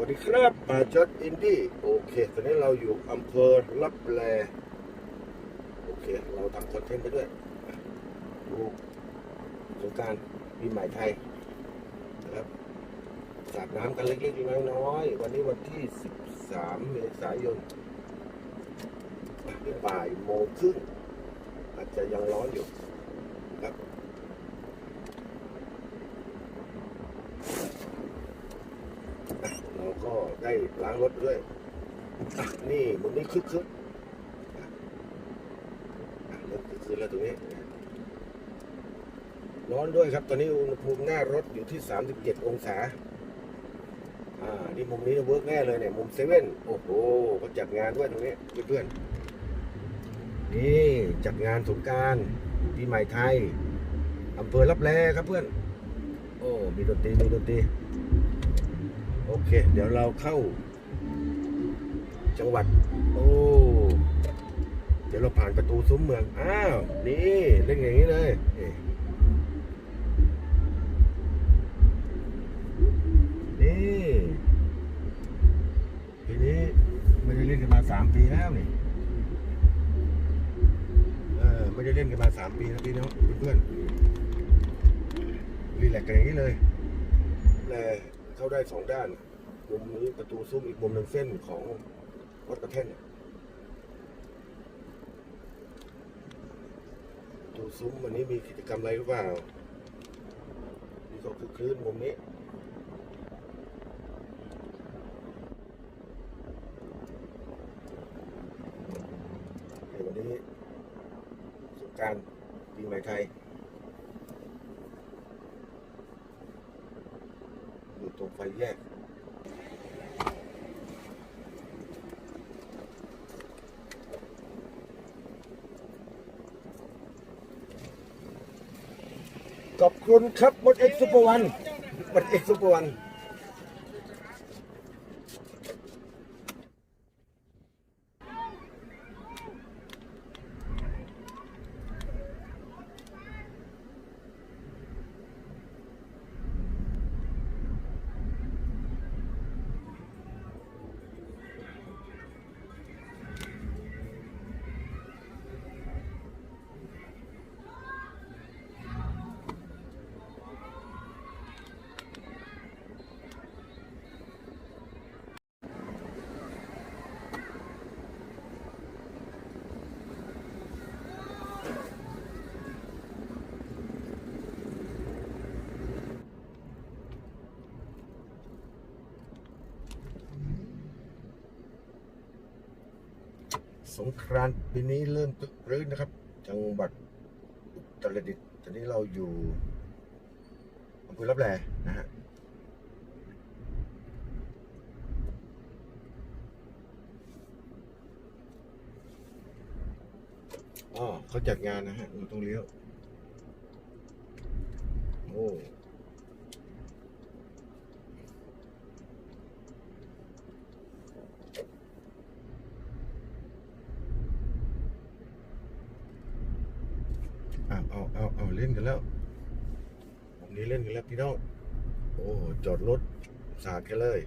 วัสดีครับมาจอดอินดี้โอเค ตอนนี้เราอยู่อำเภอลับแล โอเค เราทำคอนเทนต์ไปด้วยดูสงการปีใหม่ไทยนะครับสาดน้ำกันเล็กๆน้อยๆวันนี้วันที่ 13 เมษายนบ่ายโมงครึ่งอาจจะยังร้อนอยู่ครับ อะเรา ก็ได้ล้างรถด้วย นี่มุมนี้คึกคึกริ่มคึกคืนแล้วตรงนี้ ร้อนด้วยครับ ตอนนี้อุณหภูมิหน้ารถอยู่ที่ 37 องศา อ่า นี่มุมนี้เวิร์กแน่เลยเนี่ย มุมเซเว่น โอ้โหก็จัดงานด้วยตรงนี้เพื่อนๆ นี่จัดงานสงกรารปีใหม่ไทยอำเภอรับแลครับเพื่อน โอ้ มีดนตรี มีดนตรี โอเค เดี๋ยวเราเข้า จังหวัด โอ้ เดี๋ยวเราผ่านประตูซุ้มเมือง อ้าว นี่เล่นอย่างนี้เลยนี่นี่ปีนี้ไม่ได้เล่นกันมาสามปีแล้วนี่เออไม่ได้เล่นกันมาสามปีแล้วพี่น้องเพื่อนๆรีแลกซ์กันอย่างนี้เลยแลเข้าได้สองด้าน มุมนี้ประตูซุ้มอีกมุมหนึ่งเส้นของวัดกระแท่นเนี่ยประตูซุ้มวันนี้มีกิจกรรมอะไรหรือเปล่านี่ก็คือคลื่นมุมนี้ในวันนี้สงการปีใหม่ไทยอยู่ตรงไฟแยก ขอบคุณครับมดเอ็กซ์ซุปเปอร์วันมดเอ็กซ์ซุปเปอร์วัน สงกรานต์ปีนี้เริ่มตึกรื้นนะครับ จังหวัดอุตรดิตถ์ตอนนี้เราอยู่อำเภอรับแลนะฮะอ๋อเขาจัดงานนะฮะเราต้องเลี้ยว โอ้เอาเอาเอาเอาเล่นกันแล้วผมนี้เล่นกันแล้วพี่น้อง โอ้ จอดรถสาดกันเลย